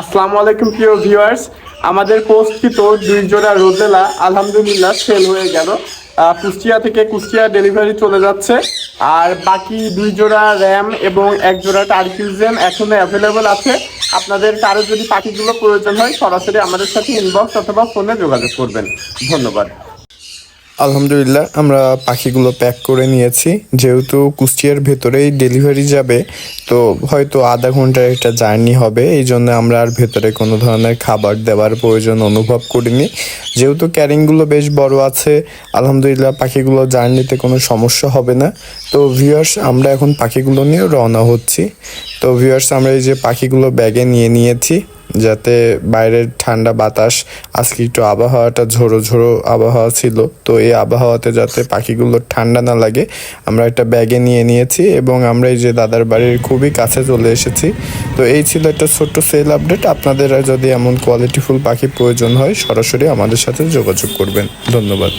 আসসালামু আলাইকুম, প্রিয় ভিউয়ার্স আমাদের পোস্টকৃত দুই জোড়া রোজেলা, আলহামদুলিল্লাহ সেল হয়ে গেল। কুষ্টিয়া থেকে কুষ্টিয়া ডেলিভারি চলে যাচ্ছে। আর বাকি দুই জোড়া র্যাম এবং এক জোড়া টার্কিউজেন এখনও অ্যাভেলেবল আছে। আপনাদের কারও যদি পাখিগুলো প্রয়োজন হয়, সরাসরি আমাদের সাথে ইনবক্স অথবা ফোনে যোগাযোগ করবেন। ধন্যবাদ। আলহামদুলিল্লাহ, আমরা পাখিগুলো প্যাক করে নিয়েছি। যেহেতু কুষ্টিয়ার ভেতরেই ডেলিভারি যাবে, তো হয়তো আধা ঘণ্টার একটা জার্নি হবে, এই জন্য আমরা আর ভেতরে কোনো ধরনের খাবার দেওয়ার প্রয়োজন অনুভব করিনি। যেহেতু ক্যারিংগুলো বেশ বড় আছে, আলহামদুলিল্লাহ পাখিগুলো জার্নিতে কোনো সমস্যা হবে না। তো ভিউয়ার্স আমরা এখন পাখিগুলো নিয়ে রওনা হচ্ছি। তো ভিউয়ার্স আমরা এই যে পাখিগুলো ব্যাগে নিয়ে নিয়েছি যাতে বাইরের ঠান্ডা বাতাস, আজকে একটু আবহাওয়াটা ঝোড়ো ঝোড়ো আবহাওয়া ছিল, তো এই আবহাওয়াতে যাতে পাখিগুলোর ঠান্ডা না লাগে, আমরা একটা ব্যাগে নিয়ে নিয়েছি এবং আমরা এই যে দাদার বাড়ির খুবই কাছে চলে এসেছি। তো এই ছিল একটা ছোট্ট সেল আপডেট আপনাদের যদি এমন কোয়ালিটিফুল পাখি প্রয়োজন হয়, সরাসরি আমাদের সাথে যোগাযোগ করবেন। ধন্যবাদ।